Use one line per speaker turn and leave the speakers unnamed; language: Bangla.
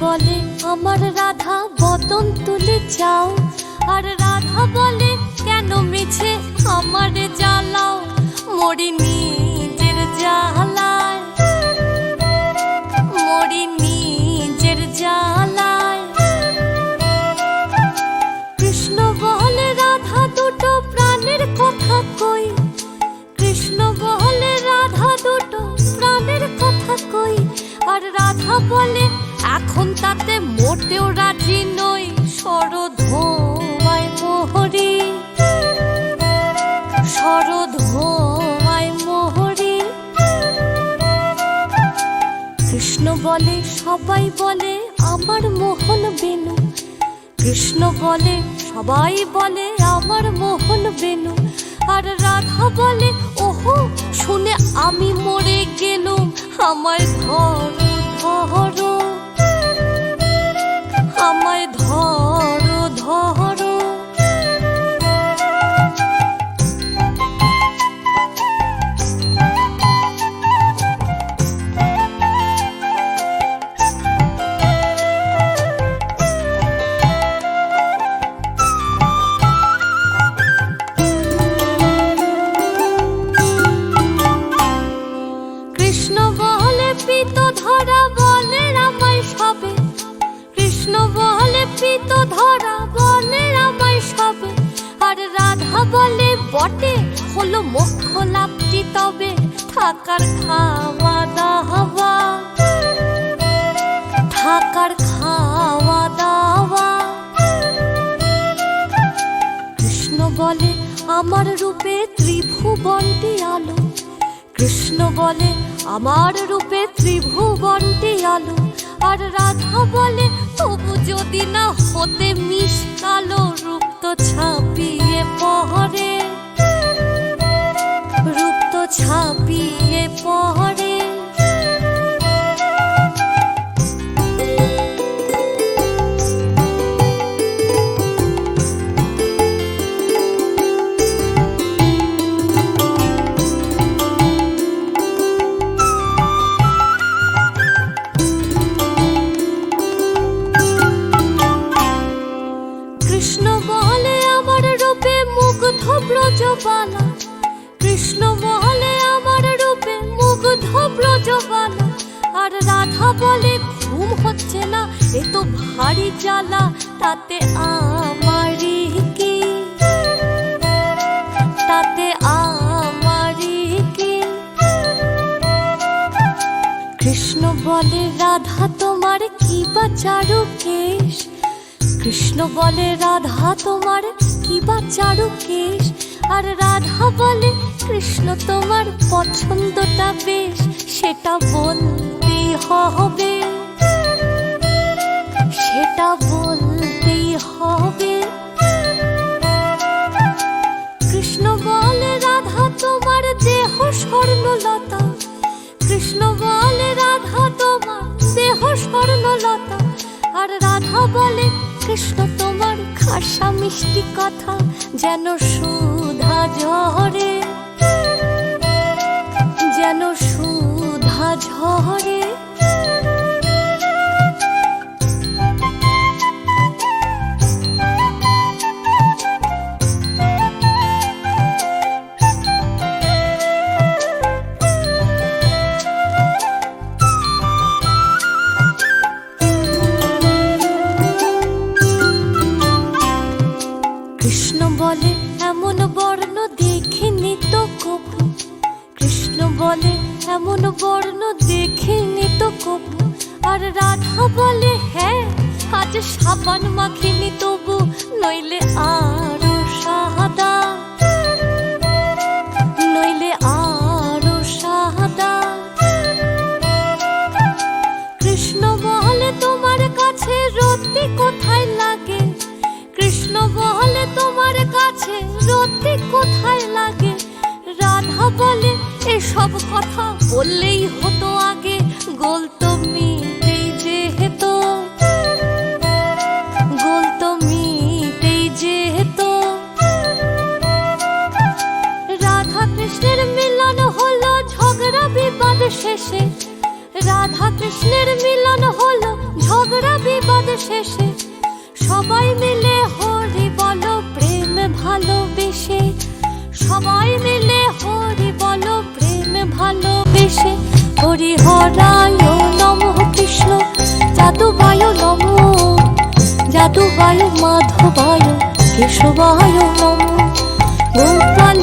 বলে, আমার রাধা বদন তুলে যাও আর রাধা বলে, কেন মিছে আমার জ্বালাও মরি নিজের জ্বালায়? মরি নিজের জ্বালায়। কৃষ্ণ বলে, রাধা, দুটো প্রাণের কথা কই? কৃষ্ণ বলে, রাধা, দুটো প্রাণের কথা কই? আর রাধা বলে এখন তাতে মোটেও রাজি নই। সরধোয়ায় মোহরি। সরধোয়ায় মোহরি। কৃষ্ণ বলে, সবাই বলে, আমার মোহন বেনু। কৃষ্ণ বলে, সবাই বলে, আমার মোহন বেনু। আর রাধা বলে, ওহো, শুনে আমি মরে গেলুম। আমার ধরো ধরো। আমায় হবে আর রাধা বলে, বটে, হলো তবে থাকার খাওয়া দাওয়া। থাকার খাওয়া দাওয়া। কৃষ্ণ বলে, আমার রূপে ত্রিভুবনটি আলো। কৃষ্ণ বলে, আমার রূপে ত্রিভুবনটি আলো। আর রাধা বলে, তবু যদি না হতে মিশ কালো রূপ তো ছাপিয়ে পহরে ব্রজবালা কৃষ্ণ বলে আমার রূপে মুগ্ধ ব্রজবালা আর রাধা বলে, ঘুম হচ্ছে না, এ তো ভারী জ্বালা, তাতে আমারই কি? তাতে আমারই কি? কৃষ্ণ বলে, রাধা, তোমার কি বা চারু কেশ কৃষ্ণ বলে, রাধা, তোমার কি বা চারু কেশ আর রাধা বলে, কৃষ্ণ তোমার পছন্দটা বেশ, সেটা বলতেই হবে। সেটা বলতেই হবে। কৃষ্ণ বলে, রাধা তোমার দেহ স্বর্ণলতা। কৃষ্ণ বলে, রাধা তোমার দেহ স্বর্ণলতা। আর রাধা বলে কৃষ্ণ তোমার খাসা মিষ্টি কথা যেন সুধা ঝরে যেন সুধা ঝরে। বলে, এমন বর্ণ দেখিনি তো কবু। আর রাধা বলে হ্যাঁ আজ সাবান মাখিনি তবু, নইলে আরও সাদা নইলে আরও সাদা কৃষ্ণ বলে, তোমার কাছে রতি কোথায় লাগে? কৃষ্ণ বলে, তোমার কাছে রতি কোথায় লাগে? রাধা বলে এসব কথা বললেই হতো আগে। গোল তো মিটেই যেহেতু, গোল তো মিটেই যেহেতু। রাধা কৃষ্ণের মিলন হলো ঝগড়া বিবাদ শেষে। রাধা কৃষ্ণের মিলন হলো ভালোবেসে হরি হরায় নম কৃষ্ণ। যাদুবায় নম যাদুবায় মাধবায় কেশবায় নম। গোপাল